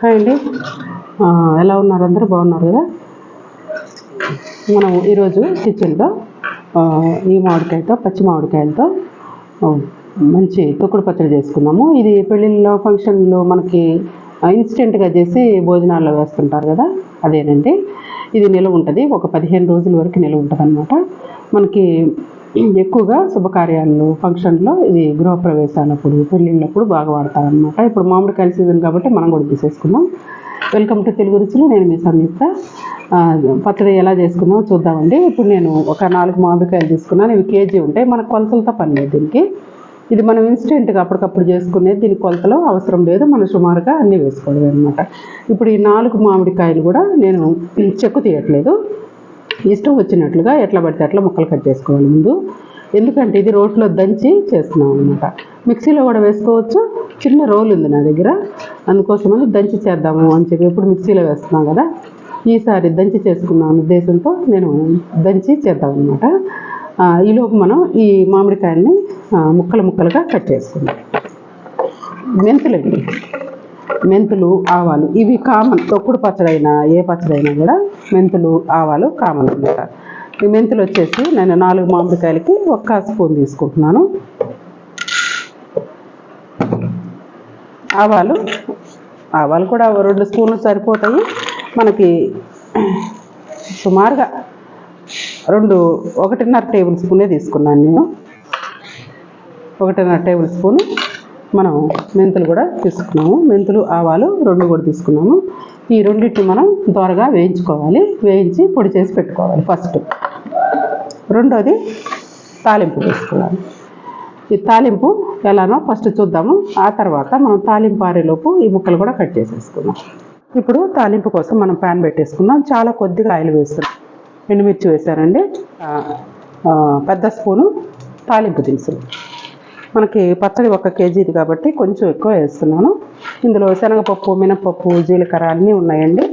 Hi అండి. ఎలా ఉన్నారు అందరూ? బాగున్నారు కదా? మనం ఈరోజు కిచెన్లో ఈ మామిడికాయతో పచ్చి మామిడికాయలతో మంచి తొక్కుడు పచ్చడి చేసుకున్నాము ఇది పెళ్ళిళ్ళలో ఫంక్షన్లో మనకి ఇన్స్టెంట్గా చేసి భోజనాల్లో వేస్తుంటారు కదా? అదేనండి. ఇది నిల్వ ఉంటుంది. ఒక పదిహేను రోజుల వరకు నిల్వ ఉంటుంది అనమాట మనకి ఎక్కువగా శుభకార్యాలు ఫంక్షన్లో ఇది గృహప్రవేశాలప్పుడు పెళ్ళిళ్ళప్పుడు బాగా వాడతారనమాట ఇప్పుడు మామిడికాయల సీజన్ కాబట్టి మనం కూడా తీసేసుకుందాం. వెల్కమ్ టు తెలుగు రుచులు. నేను మీ సంయుక్త. పచ్చడి ఎలా చేసుకుందామో చూద్దామండి. ఇప్పుడు నేను ఒక నాలుగు మామిడికాయలు తీసుకున్నాను. ఇవి కేజీ ఉంటాయి. మన కొలతలతో పని లేదు దీనికి. ఇది మనం ఇన్స్టెంట్గా అప్పటికప్పుడు చేసుకునేది దీని కొలతలో అవసరం లేదు. మనం సుమారుగా అన్నీ వేసుకోవడం అనమాట ఇప్పుడు ఈ నాలుగు మామిడికాయలు కూడా నేను చెక్కు తీయట్లేదు. ఇష్టం వచ్చినట్లుగా ఎట్లా పడితే అట్లా ముక్కలు కట్ చేసుకోవాలి ముందు. ఎందుకంటే ఇది రోట్లో దంచి చేస్తున్నాం అనమాట మిక్సీలో కూడా వేసుకోవచ్చు. చిన్న రోల్ ఉంది నా దగ్గర. అందుకోసమని దంచి చేద్దాము అని చెప్పి ఇప్పుడు మిక్సీలో వేస్తున్నాం కదా. ఈసారి దంచి చేసుకుందాం అనే ఉద్దేశంతో నేను దంచి చేద్దాం అనమాట ఈలోపు మనం ఈ మామిడికాయల్ని ముక్కలు ముక్కలుగా కట్ చేసుకుందాం. మెంతులండి మెంతులు ఆవాలు ఇవి కామన్ తొక్కుడు పచ్చడైనా ఏ పచ్చడైనా కూడా మెంతులు ఆవాలు కామన్ అనమాట. ఈ మెంతులు వచ్చేసి నేను నాలుగు మామిడికాయలకి ఒక్క స్పూన్ తీసుకుంటున్నాను. ఆవాలు ఆవాలు కూడా రెండు స్పూన్లు సరిపోతాయి. మనకి సుమారుగా రెండు ఒకటిన్నర టేబుల్ స్పూనే తీసుకున్నాను నేను. ఒకటిన్నర టేబుల్ స్పూన్ మనం మెంతులు కూడా తీసుకున్నాము. మెంతులు ఆవాలు రెండు కూడా తీసుకున్నాము. ఈ రెండింటిని మనం దోరగా వేయించుకోవాలి. వేయించి పొడి చేసి పెట్టుకోవాలి ఫస్ట్. రెండోది తాలింపు వేసుకోవాలి. ఈ తాలింపు ఎలానో ఫస్ట్ చూద్దాము. ఆ తర్వాత మనం తాలింపు ఆరేలోపు ఈ ముక్కలు కూడా కట్ చేసేసుకుందాం. ఇప్పుడు తాలింపు కోసం మనం ప్యాన్ పెట్టేసుకుందాం. చాలా కొద్దిగా ఆయిల్ వేస్తున్నాం. ఎండుమిర్చి వేసారండి పెద్ద స్పూను తాలింపు దినుసులు. మనకి పచ్చడి ఒక కేజీది కాబట్టి కొంచెం ఎక్కువ వేస్తున్నాను. ఇందులో శనగపప్పు మినపప్పు జీలకర్ర అన్నీ ఉన్నాయండి.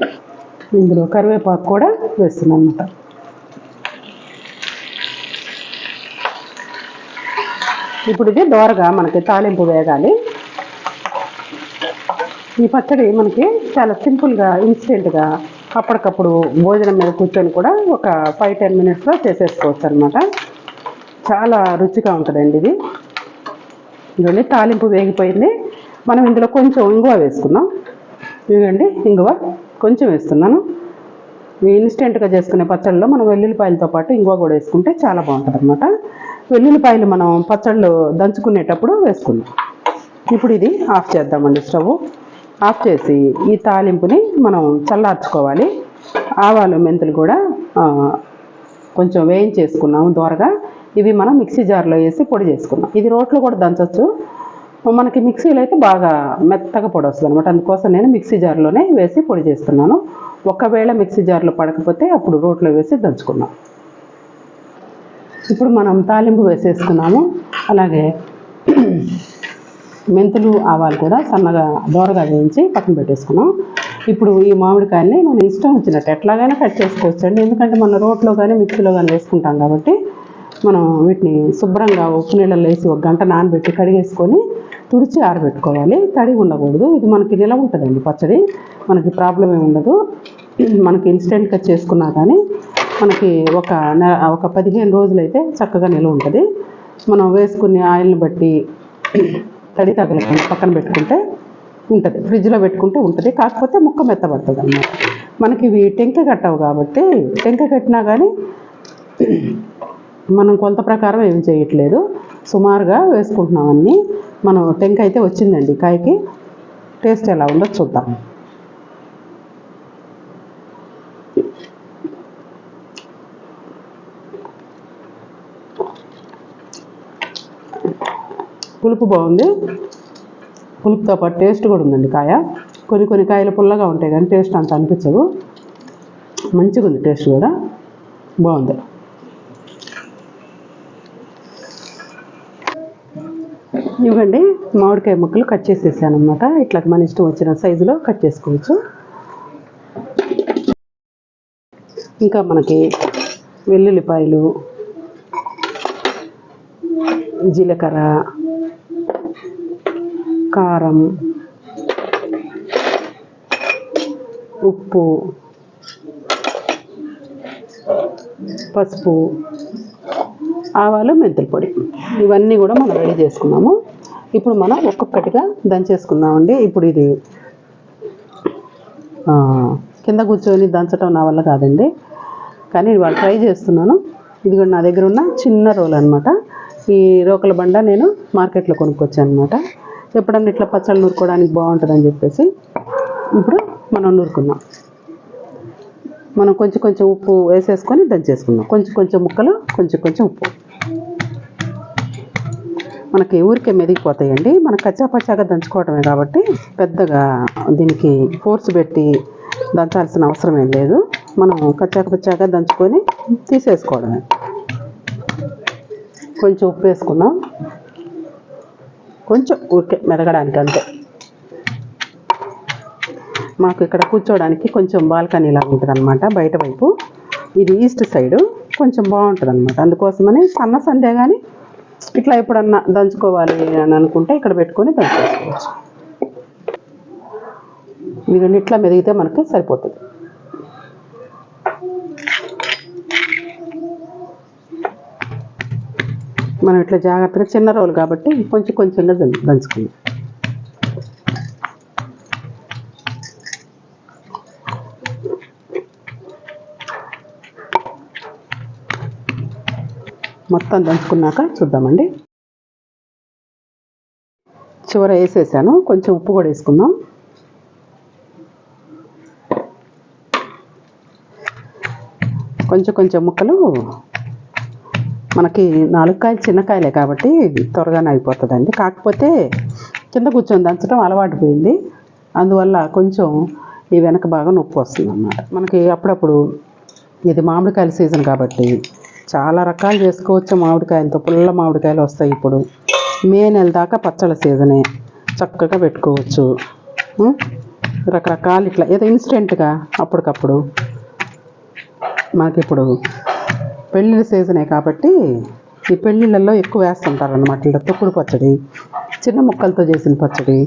ఇందులో కరివేపాకు కూడా వేస్తున్నాను అనమాట ఇప్పుడు ఇది దోరగా మనకి తాలింపు వేగాలి. ఈ పచ్చడి మనకి చాలా సింపుల్గా ఇన్స్టెంట్గా అప్పటికప్పుడు భోజనం మీద కూర్చొని కూడా ఒక ఫైవ్ టెన్ మినిట్స్లో చేసేసుకోవచ్చు అనమాట చాలా రుచిగా ఉంటుందండి ఇది. ఇదిగోండి తాలింపు వేగిపోయింది. మనం ఇందులో కొంచెం ఇంగువ వేసుకుందాం. ఇదిగోండి ఇంగువ కొంచెం వేస్తున్నాను. ఈ ఇన్స్టెంట్గా చేసుకునే పచ్చళ్ళలో మనం వెల్లుల్లిపాయలతో పాటు ఇంగువ కూడా వేసుకుంటే చాలా బాగుంటుంది అనమాట వెల్లుల్లిపాయలు మనం పచ్చళ్ళు దంచుకునేటప్పుడు వేసుకుందాం. ఇప్పుడు ఇది ఆఫ్ చేద్దామండి స్టవ్. ఆఫ్ చేసి ఈ తాలింపుని మనం చల్లార్చుకోవాలి. ఆవాలు మెంతులు కూడా కొంచెం వేయించేసుకున్నాము దోరగా ఇవి మనం మిక్సీ జార్లో వేసి పొడి చేసుకున్నాం. ఇది రోట్లో కూడా దంచవచ్చు మనకి మిక్సీలో అయితే బాగా మెత్తగా పొడి వస్తుంది అనమాట అందుకోసం నేను మిక్సీ జార్లోనే వేసి పొడి చేస్తున్నాను. ఒకవేళ మిక్సీ జార్లో పడకపోతే అప్పుడు రోట్లో వేసి దంచుకున్నాం ఇప్పుడు మనం తాలింపు వేసేసుకున్నాము అలాగే మెంతులు ఆవాలు కూడా సన్నగా దోరగా వేయించి పక్కన పెట్టేసుకున్నాం. ఇప్పుడు ఈ మామిడికాయని మనం ఇష్టం వచ్చినట్టు ఎట్లాగైనా కట్ చేసుకోవచ్చు అండి ఎందుకంటే మన రోట్లో కానీ మిక్సీలో కానీ వేసుకుంటాం కాబట్టి మనం వీటిని శుభ్రంగా ఉప్పు నీళ్ళలో వేసి ఒక గంట నానబెట్టి కడిగేసుకొని తుడిచి ఆరబెట్టుకోవాలి. తడి ఉండకూడదు. ఇది మనకి నిలవ ఉంటుందండి పచ్చడి. మనకి ప్రాబ్లం ఏమి ఉండదు. మనకి ఇన్స్టెంట్గా చేసుకున్నా కానీ మనకి ఒక ఒక పదిహేను రోజులైతే చక్కగా నిల్వ ఉంటుంది. మనం వేసుకునే ఆయిల్ని బట్టి తడి తగలకుండా పక్కన పెట్టుకుంటే ఉంటుంది. ఫ్రిడ్జ్లో పెట్టుకుంటే ఉంటుంది. కాకపోతే ముక్క మెత్తబడుతుంది అన్నమాట మనకి ఇవి టెంక కట్టవు కాబట్టి టెంక కట్టినా కానీ మనం కొలత ప్రకారం ఏం చేయట్లేదు. సుమారుగా వేసుకుంటున్నాం అన్నీ. మనం టెంక అయితే వచ్చిందండి కాయకి. టేస్ట్ ఎలా ఉందో చూద్దాం. పులుపు బాగుంది. పులుపుతో పాటు టేస్ట్ కూడా ఉందండి కాయ. కొన్ని కొన్ని కాయలు పుల్లగా ఉంటాయి కానీ టేస్ట్ అంత అనిపించదు. మంచిగా ఉంది టేస్ట్ కూడా. బాగుంది. ఇవ్వండి. మామిడికాయ ముక్కలు కట్ చేసేసాను అనమాట ఇట్లా మన ఇష్టం వచ్చిన సైజులో కట్ చేసుకోవచ్చు. ఇంకా మనకి వెల్లుల్లిపాయలు జీలకర్ర కారం ఉప్పు పసుపు ఆవాలు మెంతుల పొడి. ఇవన్నీ కూడా మనం రెడీ చేసుకున్నాము. ఇప్పుడు మనం ఒక్కొక్కటిగా దంచేసుకుందామండి ఇప్పుడు ఇది కింద కూర్చొని దంచడం నా వల్ల కాదండి. కానీ ఇవాళ ట్రై చేస్తున్నాను. ఇది కూడా నా దగ్గర ఉన్న చిన్న రోల్ అనమాట ఈ రోకల బండ నేను మార్కెట్లో కొనుక్కొచ్చాను అనమాట ఎప్పుడన్నా ఇట్లా పచ్చళ్ళు నూరుకోవడానికి బాగుంటుందని చెప్పేసి ఇప్పుడు మనం నూరుకున్నాం. మనం కొంచెం కొంచెం ఉప్పు వేసేసుకొని దంచేసుకున్నాం. కొంచెం కొంచెం ముక్కలు కొంచెం కొంచెం ఉప్పు. మనకి ఊరికే మెదిగిపోతాయండి. మనం కచ్చాపచ్చాగా దంచుకోవటమే కాబట్టి పెద్దగా దీనికి ఫోర్స్ పెట్టి దంచాల్సిన అవసరం ఏం లేదు. మనం కచ్చా పచ్చాగా దంచుకొని తీసేసుకోవడమే. కొంచెం ఉప్పు వేసుకుందాం. కొంచెం ఊరికే మెదగడానికి అంతే. మాకు ఇక్కడ కూర్చోవడానికి కొంచెం బాల్కనీ లాగా ఉంటుంది అనమాట బయట వైపు. ఇది ఈస్ట్ సైడు. కొంచెం బాగుంటుంది అనమాట అందుకోసమని సన్న సండే కానీ ఇట్లా ఎప్పుడన్నా దంచుకోవాలి అని అనుకుంటే ఇక్కడ పెట్టుకొని దంచుకోవచ్చు ఇదిగోండి ఇట్లా మెదిగితే మనకి సరిపోతుంది. మనం ఇట్లా జాగ్రత్తగా చిన్న రోలు కాబట్టి కొంచెం కొంచెంగా దంచు దంచుకుందాం. మొత్తం దంచుకున్నాక చూద్దామండి. చివర వేసేసాను. కొంచెం ఉప్పు కూడా వేసుకుందాం. కొంచెం కొంచెం ముక్కలు మనకి నాలుగు కాయలు చిన్న కాయలే కాబట్టి త్వరగానే అయిపోతుందండి. కాకపోతే కింద కూర్చొని దంచడం అలవాటు పోయింది. అందువల్ల కొంచెం ఈ వెనక బాగా నొప్పి వస్తుంది అన్నమాట మనకి అప్పుడప్పుడు ఇది మామిడికాయల సీజన్ కాబట్టి చాలా రకాలు చేసుకోవచ్చు మామిడికాయలతో పుల్ల మామిడికాయలు వస్తాయి ఇప్పుడు. మే నెల దాకా పచ్చళ్ళ సీజనే చక్కగా పెట్టుకోవచ్చు. రకరకాలు ఇట్లా. ఏదో ఇన్స్టెంట్గా అప్పటికప్పుడు. మనకిప్పుడు పెళ్ళిళ్ళ సీజనే కాబట్టి ఈ పెళ్ళిళ్ళల్లో ఎక్కువ వేస్తుంటారు అనమాట ఇలా తొక్కుడు పచ్చడి చిన్న ముక్కలతో చేసిన పచ్చడి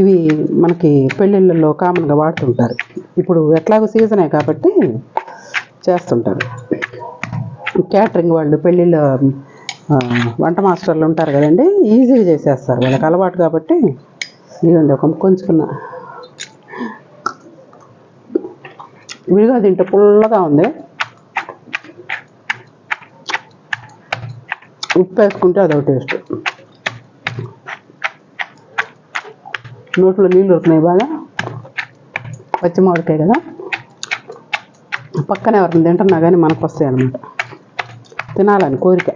ఇవి మనకి పెళ్ళిళ్ళల్లో కామన్గా వాడుతుంటారు. ఇప్పుడు ఎట్లాగో సీజనే కాబట్టి చేస్తుంటారు. క్యాటరింగ్ వాళ్ళు పెళ్ళిళ్ళ వంట మాస్టర్లు ఉంటారు కదండి ఈజీగా చేసేస్తారు. వాళ్ళకి అలవాటు కాబట్టి ఇదిగోండి ఒక ముక్క విడిగా తింటే పుల్లగా ఉంది. ఉప్పు వేసుకుంటే అదొక టేస్ట్. నోట్లో నీళ్ళు ఉరుకున్నాయి బాగా. పచ్చి మామిడికాయ కదా. పక్కన ఎవరిని తింటున్నా కానీ మనకు వస్తాయి అన్నమాట. తినాలని కోరిక.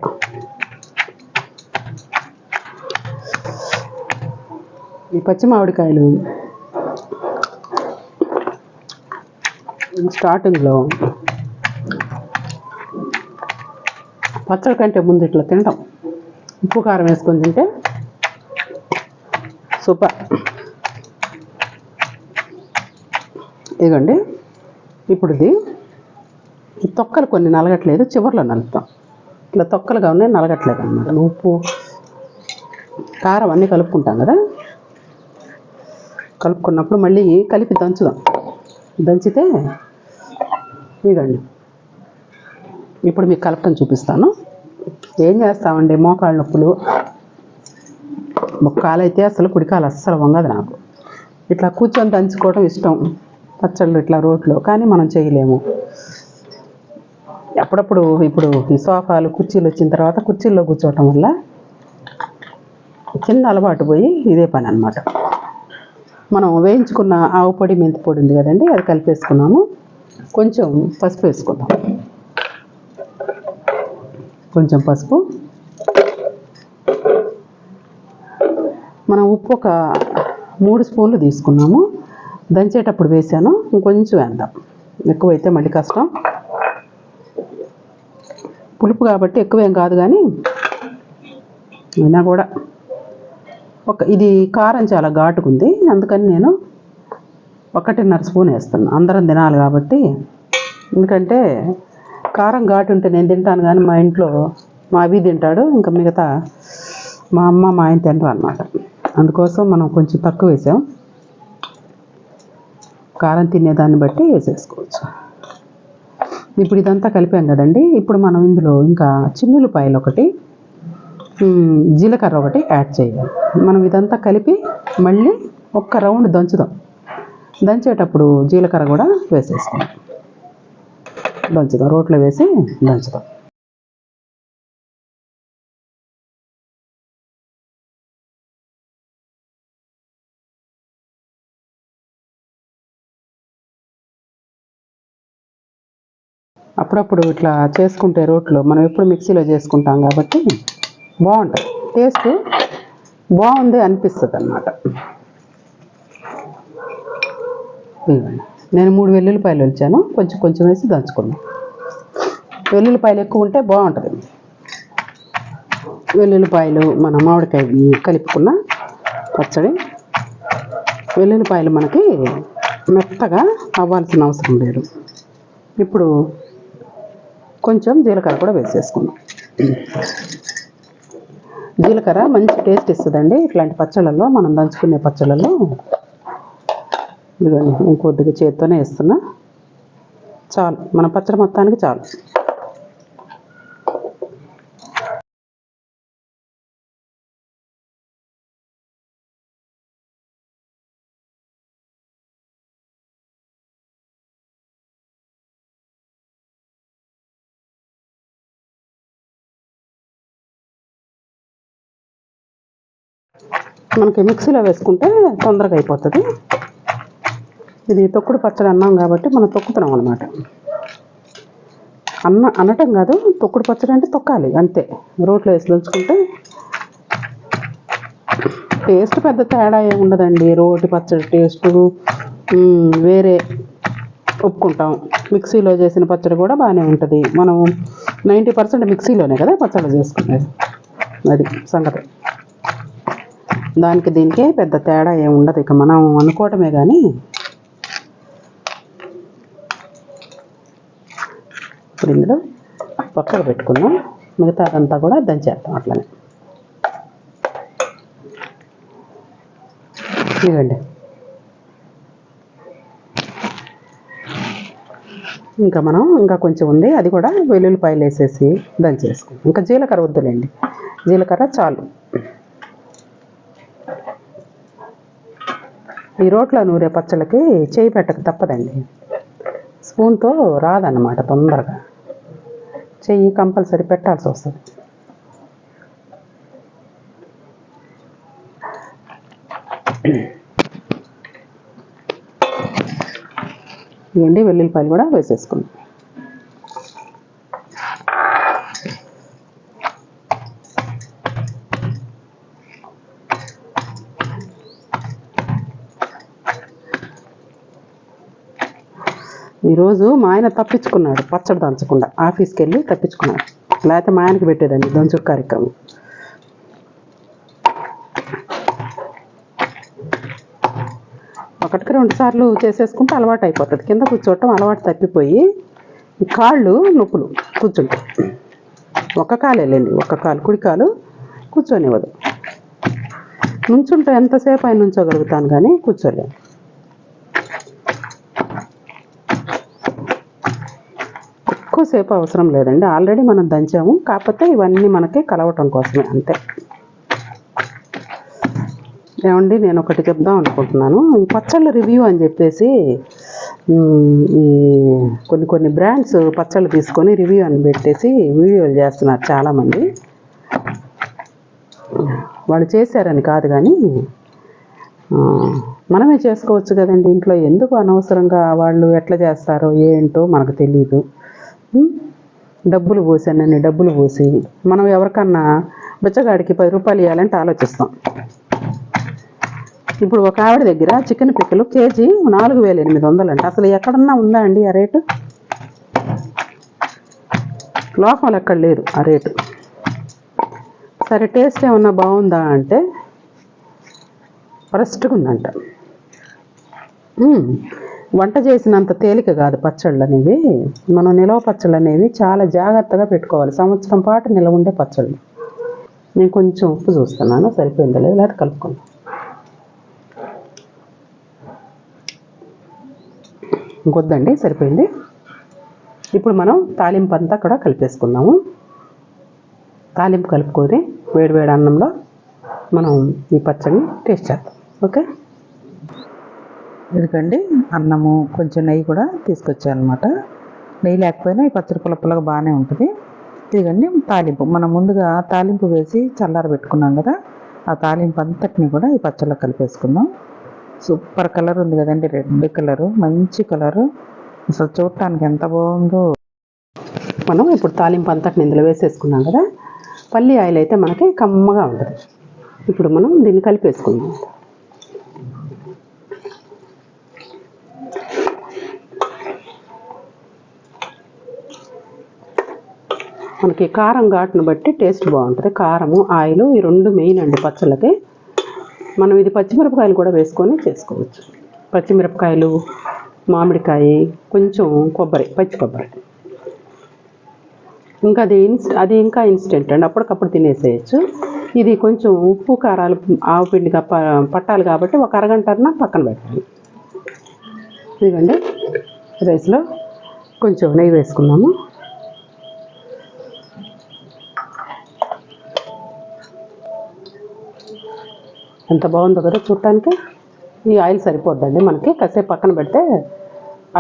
ఈ పచ్చి మామిడికాయలు స్టార్టింగ్లో పచ్చడి కంటే ముందు ఇట్లా తింటాం ఉప్పు కారం వేసుకొని తింటే సూపర్. ఇదిగోండి ఇప్పుడు ఇది ఈ తొక్కలు కొన్ని నలగట్లేదు చివర్లో నలుపుతాం. ఇట్లా తొక్కలుగా ఉన్నాయి నలగట్లేదు అన్నమాట. ఉప్పు కారం అన్నీ కలుపుకుంటాం కదా? కలుపుకున్నప్పుడు మళ్ళీ కలిపి దంచుదాం. దంచితే ఇదండి ఇప్పుడు మీకు కలపటం చూపిస్తాను. ఏం చేస్తామండి? మోకాళ్ళ నొప్పులు. ముక్కాలైతే అసలు కుడికాలు అస్సలు వంగదు నాకు. ఇట్లా కూర్చొని దంచుకోవడం ఇష్టం. పచ్చళ్ళు ఇట్లా రోట్లో. కానీ మనం చేయలేము. అప్పుడప్పుడు ఇప్పుడు ఈ సోఫాలు కుర్చీలు వచ్చిన తర్వాత కుర్చీల్లో కూర్చోవటం వల్ల చిన్న అలవాటు పోయి ఇదే పని అనమాట మనం వేయించుకున్న ఆవు పొడి మెంతి పొడి ఉంది కదండి అది కలిపేసుకున్నాము. కొంచెం పసుపు వేసుకుందాం. కొంచెం పసుపు. మనం ఉప్పు ఒక మూడు స్పూన్లు తీసుకున్నాము. దంచేటప్పుడు వేసాను. ఇంకొంచెం వేద్దాం. ఎక్కువైతే మళ్ళీ కష్టం. పులుపు కాబట్టి ఎక్కువేం కాదు కానీ అయినా కూడా. ఒక ఇది కారం చాలా ఘాటుకుంది. అందుకని నేను ఒకటిన్నర స్పూన్ వేస్తాను అందరం తినాలి కాబట్టి. ఎందుకంటే కారం ఘాటు ఉంటే నేను తింటాను కానీ మా ఇంట్లో మా అవి తింటాడు. ఇంకా మిగతా మా అమ్మ మా ఆయన తినరు అనమాట అందుకోసం మనం కొంచెం తక్కువ వేసాం. కారం తినేదాన్ని బట్టి వేసేసుకోవచ్చు. ఇప్పుడు ఇదంతా కలిపాం కదండి. ఇప్పుడు మనం ఇందులో ఇంకా చిన్నులపాయలు ఒకటి జీలకర్ర ఒకటి యాడ్ చేయాలి. మనం ఇదంతా కలిపి మళ్ళీ ఒక్క రౌండ్ దంచుదాం. దంచేటప్పుడు జీలకర్ర కూడా వేసేసుకుందాం. దంచుదాం. రోట్లో వేసి దంచుదాం. అప్పుడప్పుడు ఇట్లా చేసుకుంటే రోట్లో మనం ఎప్పుడు మిక్సీలో చేసుకుంటాం కాబట్టి బాగుంటుంది టేస్ట్ బాగుంది అనిపిస్తుంది అన్నమాట నేను మూడు వెల్లుల్లిపాయలు వచ్చాను కొంచెం కొంచెం వేసి దంచుకున్నాను వెల్లుల్లిపాయలు ఎక్కువ ఉంటే బాగుంటుంది. వెల్లుల్లిపాయలు మన మామిడికాయ కలుపుకున్న పచ్చడి. వెల్లుల్లిపాయలు మనకి మెత్తగా అవ్వాల్సిన అవసరం లేదు. ఇప్పుడు కొంచెం జీలకర్ర కూడా వేసేసుకుందాం. జీలకర్ర మంచి టేస్ట్ ఇస్తుందండి. ఇట్లాంటి పచ్చళ్ళల్లో మనం దంచుకునే పచ్చళ్ళల్లో ఇదిగోండి నేను కొద్దిగా చేత్తోనే వేస్తున్నా. చాలు మన పచ్చడి మొత్తానికి చాలు. మనకి మిక్సీలో వేసుకుంటే తొందరగా అయిపోతుంది. ఇది తొక్కుడు పచ్చడి అన్నాం కాబట్టి మనం తొక్కుతున్నాం అనమాట అన్న అనటం కాదు తొక్కుడు పచ్చడి అంటే తొక్కాలి అంతే. రోట్లో వేసి దంచుకుంటే టేస్ట్ పెద్ద తేడా ఏమి ఉండదండి. రోటి పచ్చడి టేస్ట్ వేరే ఒప్పుకుంటాం. మిక్సీలో చేసిన పచ్చడి కూడా బాగానే ఉంటుంది. మనం నైంటీ పర్సెంట్ మిక్సీలోనే కదా పచ్చడి చేసుకునేది. అది సంగతి. దానికి దీనికి పెద్ద తేడా ఏమి ఉండదు. ఇక మనం అనుకోవటమే కానీ ఇప్పుడు ఇందులో పక్కకు పెట్టుకున్నాం మిగతా అదంతా కూడా దంచేద్దాం అట్లనే. ఇవ్వండి ఇంకా మనం ఇంకా కొంచెం ఉంది. అది కూడా వెల్లుల్లిపాయలు వేసేసి దంచేసుకుందాం ఇంకా జీలకర్ర వద్దులేండి. జీలకర్ర చాలు. ఈ రోట్లో నూరే పచ్చళ్ళకి చేయి పెట్టక తప్పదండి. స్పూన్తో రాదన్నమాట తొందరగా. చెయ్యి కంపల్సరీ పెట్టాల్సి వస్తుంది. ఇవ్వండి వెల్లుల్లిపాయలు కూడా వేసేసుకుందాం. ఈరోజు మా ఆయన తప్పించుకున్నాడు పచ్చడి దంచకుండా. ఆఫీస్కి వెళ్ళి తప్పించుకున్నాడు. లేకపోతే మా ఆయనకి పెట్టేదండి దంచు కార్యక్రమం. ఒకటికి రెండు సార్లు చేసేసుకుంటే అలవాటు అయిపోతుంది. కింద కూర్చోవటం అలవాటు తప్పిపోయి కాళ్ళు నొప్పులు కూర్చుంటాయి. ఒక్క కాలు వెళ్ళండి ఒక్క కాలు కుడి కాలు కూర్చొనివ్వదు. నుంచుంటే ఎంతసేపు ఆయన నుంచోగలుగుతాను కానీ కూర్చోలేను. ఎక్కువసేపు అవసరం లేదండి. ఆల్రెడీ మనం దంచాము. కాకపోతే ఇవన్నీ మనకి కలవటం కోసమే అంతే. ఏమండి నేను ఒకటి చెప్దాం అనుకుంటున్నాను. ఈ పచ్చళ్ళ రివ్యూ అని చెప్పేసి ఈ కొన్ని కొన్ని బ్రాండ్స్ పచ్చళ్ళు తీసుకొని రివ్యూ అని పెట్టేసి వీడియోలు చేస్తున్నారు చాలామంది. వాళ్ళు చేశారని కాదు కానీ మనమే చేసుకోవచ్చు కదండి ఇంట్లో. ఎందుకు అనవసరంగా వాళ్ళు ఎట్లా చేస్తారో ఏంటో మనకు తెలియదు డబ్బులు పోసానని డబ్బులు పోసి. మనం ఎవరికన్నా బిచ్చగాడికి పది రూపాయలు ఇవ్వాలంటే ఆలోచిస్తాం. ఇప్పుడు ఒక ఆవిడ దగ్గర చికెన్ పిక్కలు కేజీ నాలుగు వేల ఎనిమిది వందలు అంట అసలు ఎక్కడన్నా ఉందా అండి ఆ రేటు? లోకంలో ఎక్కడ లేదు ఆ రేటు. సరే టేస్ట్ ఏమన్నా బాగుందా అంటే ఫస్ట్గా ఉందంట. వంట చేసినంత తేలిక కాదు పచ్చళ్ళు అనేవి. మనం నిలవ పచ్చళ్ళు అనేవి చాలా జాగ్రత్తగా పెట్టుకోవాలి. సంవత్సరం పాటు నిలవ ఉండే పచ్చళ్ళు. నేను కొంచెం ఉప్పు చూస్తున్నాను. సరిపోయిందా లేదు లేదా కలుపుకుందాం. ఇంకొద్దండి. సరిపోయింది. ఇప్పుడు మనం తాలింపు అంతా కూడా కలిపేసుకుందాము. తాలింపు కలుపుకొని వేడి వేడి అన్నంలో మనం ఈ పచ్చడిని టేస్ట్ చేద్దాం. ఓకే? ఎందుకండి అన్నము కొంచెం నెయ్యి కూడా తీసుకొచ్చాను అనమాట నెయ్యి లేకపోయినా ఈ పచ్చడి పుల్ల పుల్లగా బాగానే ఉంటుంది. ఇదిగండి తాలింపు. మనం ముందుగా తాలింపు వేసి చల్లార పెట్టుకున్నాం కదా ఆ తాలింపు అంతటిని కూడా ఈ పచ్చడిలో కలిపేసుకుందాం. సూపర్ కలర్ ఉంది కదండి రెడ్ కలరు మంచి కలరు. అసలు చూడటానికి ఎంత బాగుందో. మనం ఇప్పుడు తాలింపు అంతటిని ఇందులో వేసేసుకున్నాం కదా పల్లి ఆయిల్ అయితే మనకి కమ్మగా ఉంటుంది. ఇప్పుడు మనం దీన్ని కలిపేసుకుందాం. మనకి కారం ఘాటును బట్టి టేస్ట్ బాగుంటుంది. కారము ఆయిల్ ఈ రెండు మెయిన్ అండి పచ్చళ్ళకి. మనం ఇది పచ్చిమిరపకాయలు కూడా వేసుకొని చేసుకోవచ్చు. పచ్చిమిరపకాయలు మామిడికాయ కొంచెం కొబ్బరి పచ్చి కొబ్బరి. ఇంకా అది ఇన్స్ అది ఇంకా ఇన్స్టెంట్ అండి. అప్పటికప్పుడు తినేసేయచ్చు. ఇది కొంచెం ఉప్పు కారాలు ఆవు పిండి కప్ప పట్టాలి కాబట్టి ఒక అరగంటన పక్కన పెట్టాలి. ఇదిగండి. రైస్లో కొంచెం నెయ్యి వేసుకున్నాము ఎంత బాగుందో కదా చూడటానికి. ఈ ఆయిల్ సరిపోద్దండి మనకి. కాసేపు పక్కన పెడితే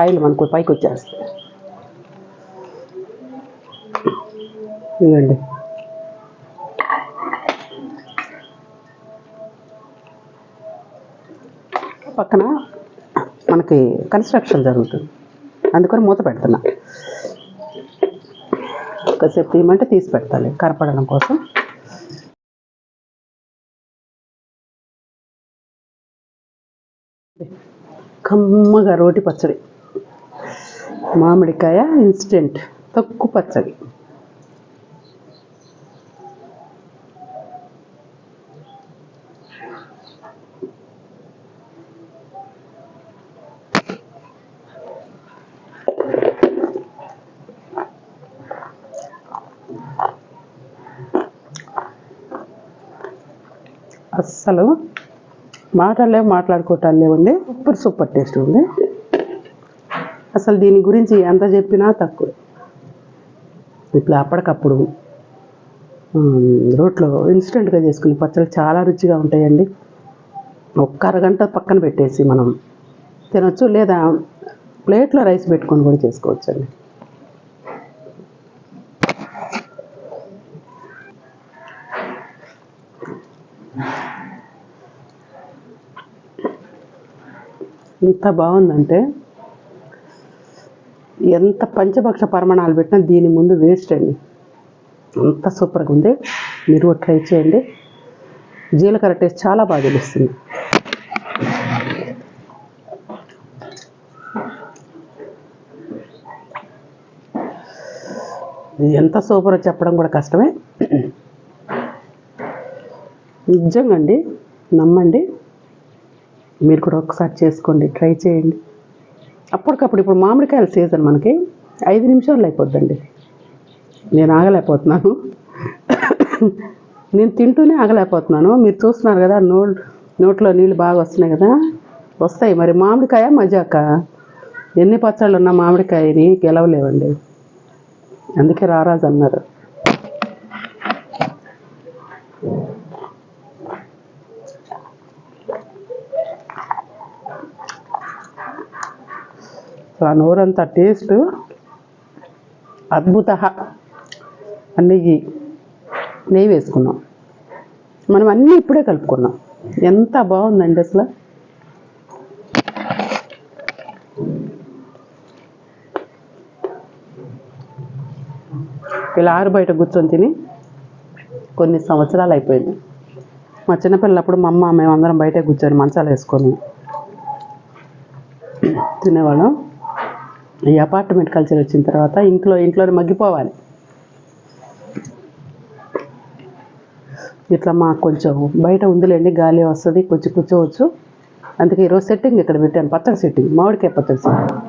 ఆయిల్ మనకు పైకి వచ్చేస్తుంది. ఇదండి పక్కన మనకి కన్స్ట్రక్షన్ జరుగుతుంది. అందుకని మూత పెడుతున్నా. కాసేపు తీయమంటే తీసి పెట్టాలి కరపడడం కోసం. కమ్మగా రోటి పచ్చడి. మామిడికాయ ఇన్స్టెంట్ తక్కువ పచ్చడి. అస్సలు మాటలే మాట్లాడుకోవటాలు లేవండి. సూపర్ సూపర్ టేస్ట్ ఉంది. అసలు దీని గురించి ఎంత చెప్పినా తక్కువ. ఇట్లా అప్పటికప్పుడు రోట్లో ఇన్స్టెంట్గా చేసుకునే పచ్చళ్ళు చాలా రుచిగా ఉంటాయండి. ఒక్క అరగంట పక్కన పెట్టేసి మనం తినొచ్చు లేదా ప్లేట్లో రైస్ పెట్టుకొని కూడా చేసుకోవచ్చండి. ఎంత బాగుందంటే ఎంత పంచభక్ష పరిమాణాలు పెట్టినా దీని ముందు వేస్ట్ అండి. అంత సూపర్గా ఉంది. మీరు ట్రై చేయండి. జీలకర్ర టేస్ట్ చాలా బాగా తెలుస్తుంది. ఎంత సూపర్ చెప్పడం కూడా కష్టమే. నిజంగా అండి. నమ్మండి. మీరు కూడా ఒకసారి చేసుకోండి ట్రై చేయండి. అప్పటికప్పుడు ఇప్పుడు మామిడికాయల సీజన్ మనకి ఐదు నిమిషాలు అయిపోద్దండి. నేను ఆగలేకపోతున్నాను. నేను తింటూనే ఆగలేకపోతున్నాను. మీరు చూస్తున్నారు కదా నో నోట్లో నీళ్ళు బాగా వస్తున్నాయి కదా. వస్తాయి. మరి మామిడికాయ మజాక? ఎన్ని పచ్చళ్ళు ఉన్నా మామిడికాయని గెలవలేవండి. అందుకే రారాజు అన్నారు. ఆ నోరంతా టేస్ట్ అద్భుత. నెయ్యి నెయ్యి వేసుకున్నాం. మనం అన్నీ ఇప్పుడే కలుపుకున్నాం. ఎంత బాగుందండి అసలు. ఇలా ఆరు బయట కూర్చొని తిని కొన్ని సంవత్సరాలు అయిపోయింది. మా చిన్నపిల్లప్పుడు మా అమ్మ మేమందరం బయటే కూర్చొని మంచాలు వేసుకొని తినేవాళ్ళం. ఈ అపార్ట్మెంట్ కల్చర్ వచ్చిన తర్వాత ఇంట్లో ఇంట్లోనే మగ్గిపోవాలి. ఇట్లా మాకు కొంచెం బయట ఉందిలేండి గాలి వస్తుంది కొంచెం కూర్చోవచ్చు. అందుకే ఈరోజు సెట్టింగ్ ఇక్కడ పెట్టాను పచ్చడి సెట్టింగ్ మామిడికాయ పచ్చడి సెట్టింగ్.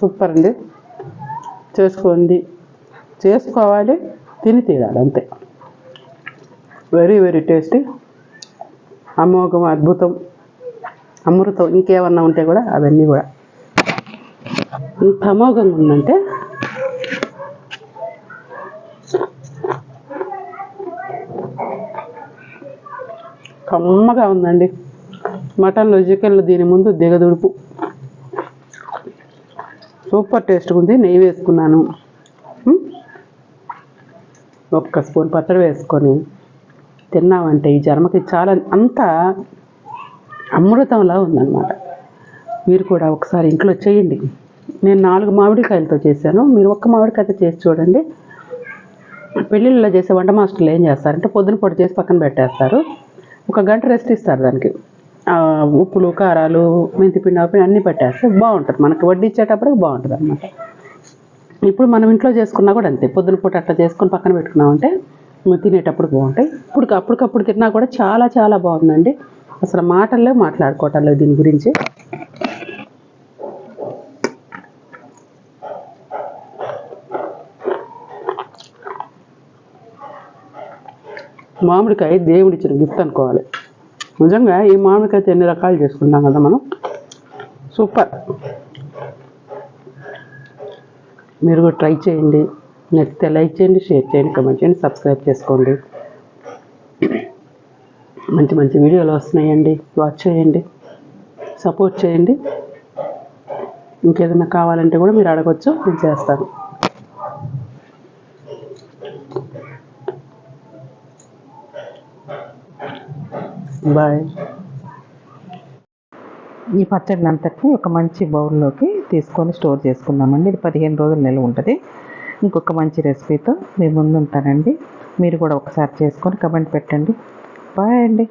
సూపర్ అండి. చేసుకోండి. చేసుకోవాలి తిని తీరాలి అంతే. వెరీ వెరీ టేస్టీ అమోఘం అద్భుతం. అమృతం ఇంకేమన్నా ఉంటే కూడా అవన్నీ కూడా. ఇంత అమోఘంగా ఉందంటే కమ్మగా ఉందండి. మటన్లో చికెన్లో దీని ముందు దిగదుడుపు. సూపర్ టేస్ట్గా ఉంది నెయ్యి వేసుకున్నాను. ఒక్క స్పూన్ పచ్చడి వేసుకొని తిన్నామంటే ఈ జన్మకి చాలా అంతా అమృతంలా ఉందన్నమాట. మీరు కూడా ఒకసారి ఇంట్లో చేయండి. నేను నాలుగు మామిడికాయలతో చేశాను. మీరు ఒక్క మామిడికాయతో చేసి చూడండి. పెళ్ళిళ్ళలో చేసే వంట మాస్టర్లు ఏం చేస్తారంటే పొద్దున పొడి చేసి పక్కన పెట్టేస్తారు. ఒక గంట రెస్ట్ ఇస్తారు దానికి. ఉప్పులు కారాలు మెంతిపిండి ఆపి అన్నీ పెట్టేస్తే బాగుంటుంది. మనకి వడ్డించేటప్పటికి బాగుంటుంది అనమాట ఇప్పుడు మనం ఇంట్లో చేసుకున్నా కూడా అంతే. పొద్దున పూట అట్లా చేసుకొని పక్కన పెట్టుకున్నామంటే తినేటప్పుడు బాగుంటాయి. ఇప్పుడు అప్పటికప్పుడు తిన్నా కూడా చాలా చాలా బాగుందండి. అసలు మాటల్లో మాట్లాడుకోవటం లేదు దీని గురించి. మామిడికాయ దేవుడిచ్చిన గిఫ్ట్ అనుకోవాలి. నిజంగా ఈ మామిడికాయతో ఎన్ని రకాలు చేసుకుంటాం కదా మనం? సూపర్. మీరు కూడా ట్రై చేయండి. నచ్చితే లైక్ చేయండి షేర్ చేయండి కమెంట్ చేయండి సబ్స్క్రైబ్ చేసుకోండి. మంచి మంచి వీడియోలు వస్తున్నాయండి. వాచ్ చేయండి. సపోర్ట్ చేయండి. ఇంకేదైనా కావాలంటే కూడా మీరు అడగచ్చు నేను చేస్తాను. బాయ్ ఈ పచ్చడిని అంతటిని ఒక మంచి బౌల్లోకి తీసుకొని స్టోర్ చేసుకుందామండి. ఇది పదిహేను రోజులు నిల్వ ఉంటుంది. ఇంకొక మంచి రెసిపీతో మీ ముందు ఉంటానండి మీరు కూడా ఒకసారి చేసుకొని కమెంట్ పెట్టండి. బాయ్ అండి.